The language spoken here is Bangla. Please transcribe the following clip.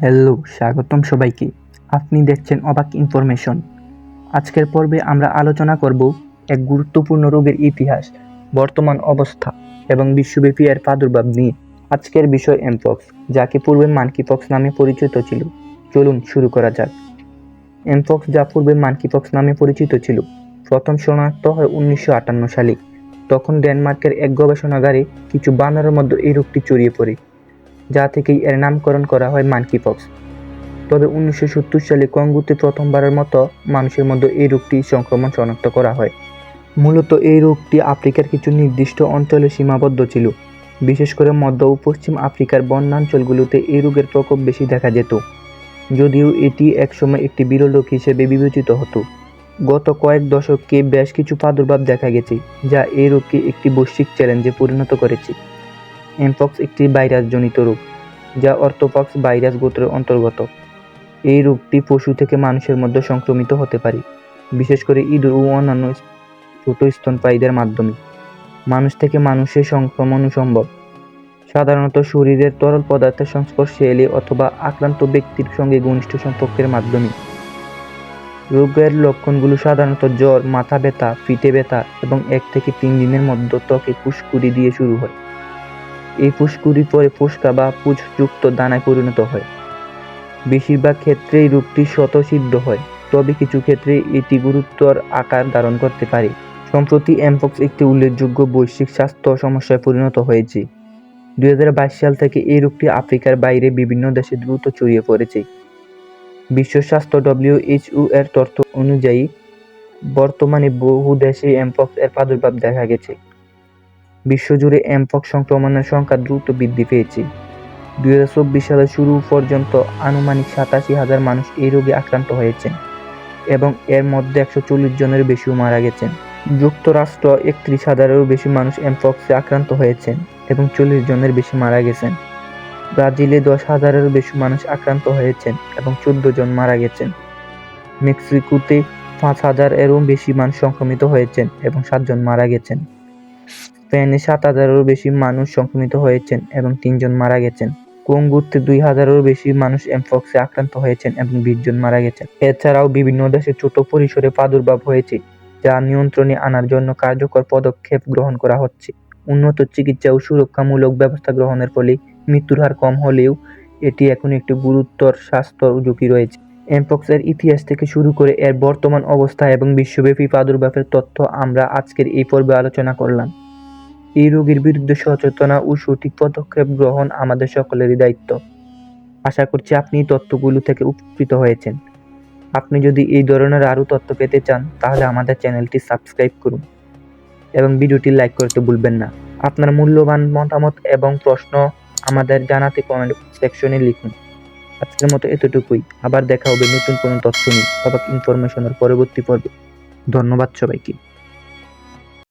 হ্যালো, স্বাগতম সবাইকে। আপনি দেখছেন অবাক ইনফরমেশন। আজকের পর্বে আমরা আলোচনা করব এক গুরুত্বপূর্ণ রোগের ইতিহাস, বর্তমান অবস্থা এবং বিশ্বব্যাপী এর প্রাদুর্ভাব নিয়ে। আজকের বিষয় এমপক্স যাকে পূর্বে মানকিপক্স নামে পরিচিত ছিল। চলুন শুরু করা যাক। এমপক্স যা পূর্বে মানকিপক্স নামে পরিচিত ছিল, প্রথম শনাক্ত হয় উনিশশো আটান্ন সালে। তখন ডেনমার্কের এক গবেষণাগারে কিছু বানরের মধ্যে এই রোগটি ছড়িয়ে পড়ে। যা থেকেই এর নামকরণ করা হয় মানকি পক্স তবে উনিশশো সত্তর সালে কঙ্গুতে প্রথমবারের মতো মানুষের মধ্যে এই রোগটি সংক্রমণ শনাক্ত করা হয়। মূলত এই রোগটি আফ্রিকার কিছু নির্দিষ্ট অঞ্চলে সীমাবদ্ধ ছিল। বিশেষ করে মধ্য ও পশ্চিম আফ্রিকার বন্যাঞ্চলগুলোতে এই রোগের প্রকোপ বেশি দেখা যেত। যদিও এটি একসময় একটি বিরল রোগ হিসেবে বিবেচিত হতো। গত কয়েক দশকে বেশ কিছু প্রাদুর্ভাব দেখা গেছে, যা এই রোগকে একটি বৈশ্বিক চ্যালেঞ্জে পরিণত করেছে। এমপক্স একটি ভাইরাসজনিত রোগ, যা অর্থোপক্স ভাইরাস গোত্রের অন্তর্গত। এই রোগটি পশু থেকে মানুষের মধ্যে সংক্রমিত হতে পারে, বিশেষ করে ইঁদুর ও অন্যান্য ছোট স্তনপায়ীদের মাধ্যমে। মানুষ থেকে মানুষের সংক্রমণ সম্ভব। সাধারণত শরীরের তরল পদার্থের সংস্পর্শে এলে অথবা আক্রান্ত ব্যক্তির সঙ্গে ঘনিষ্ঠ সম্পর্কের মাধ্যমে। রোগের লক্ষণগুলো সাধারণত জ্বর, মাথা ব্যথা, পিঠে ব্যথা এবং এক থেকে তিন দিনের মধ্যে ত্বকে ফুসকুড়ি দিয়ে শুরু হয়। এই পুষ্কুরি পরে ফুসকা বা পুষযুক্ত দানায় পরিণত হয়। বেশিরভাগ ক্ষেত্রেই রোগটি স্বতঃসিদ্ধ হয়, তবে কিছু ক্ষেত্রে এটি গুরুতর আকার ধারণ করতে পারে। সম্প্রতি এমপক্স একটি উল্লেখযোগ্য বৈশ্বিক স্বাস্থ্য সমস্যায় পরিণত হয়েছে। দুই হাজার বাইশ সাল থেকে এই রোগটি আফ্রিকার বাইরে বিভিন্ন দেশে দ্রুত ছড়িয়ে পড়েছে। বিশ্ব স্বাস্থ্য ডব্লিউএইচও এর তথ্য অনুযায়ী, বর্তমানে বহু দেশে এমপক্স এর প্রাদুর্ভাব দেখা গেছে। বিশ্বজুড়ে এমপক্স সংক্রমণের সংখ্যা দ্রুত বৃদ্ধি পেয়েছে। দুই হাজার চব্বিশ সালের শুরু পর্যন্ত আনুমানিক সাতাশি হাজার মানুষ এই রোগে আক্রান্ত হয়েছেন এবং এর মধ্যে একশো চল্লিশ জনের বেশিও মারা গেছেন। যুক্তরাষ্ট্র একত্রিশ হাজারেরও বেশি মানুষ এমপক্সে আক্রান্ত হয়েছেন এবং চল্লিশ জনের বেশি মারা গেছেন। ব্রাজিলে দশ হাজারেরও বেশি মানুষ আক্রান্ত হয়েছেন এবং চোদ্দ জন মারা গেছেন। মেক্সিকোতে পাঁচ হাজারেরও বেশি মানুষ সংক্রমিত হয়েছেন এবং সাতজন মারা গেছেন। স্পেনে সাত হাজারেরও বেশি মানুষ সংক্রমিত হয়েছেন এবং তিনজন মারা গেছেন। কঙ্গুতে দুই হাজারেরও বেশি মানুষ এমফক্সে আক্রান্ত হয়েছেন এবং বিশ জন মারা গেছেন। এছাড়াও বিভিন্ন দেশে ছোট পরিসরে প্রাদুর্ভাব হয়েছে, যা নিয়ন্ত্রণে আনার জন্য কার্যকর পদক্ষেপ গ্রহণ করা হচ্ছে। উন্নত চিকিৎসা ও সুরক্ষামূলক ব্যবস্থা গ্রহণের ফলে মৃত্যুর হার কম হলেও এটি এখন একটি গুরুতর স্বাস্থ্য ঝুঁকি রয়েছে। এমপক্সের ইতিহাস থেকে শুরু করে এর বর্তমান অবস্থা এবং বিশ্বব্যাপী প্রাদুর্ভাবের তথ্য আমরা আজকের এই পর্বে আলোচনা করলাম। এই রোগের বিরুদ্ধে সচেতনা ও সঠিক পদক্ষেপ গ্রহণ আমাদের সকলেরই দায়িত্ব। আশা করছি আপনি এই তথ্যগুলো থেকে উপকৃত হয়েছেন। আপনি যদি এই ধরনের আরও তথ্য পেতে চান, তাহলে আমাদের চ্যানেলটি সাবস্ক্রাইব করুন এবং ভিডিওটি লাইক করতে ভুলবেন না। আপনার মূল্যবান মতামত এবং প্রশ্ন আমাদের জানাতে কমেন্ট সেকশনে লিখুন। আজকের মতো এতটুকুই। আবার দেখা হবে নতুন কোনো তথ্য নিয়ে। অবাক ইনফরমেশনের পরবর্তী পর্বে। ধন্যবাদ সবাইকে।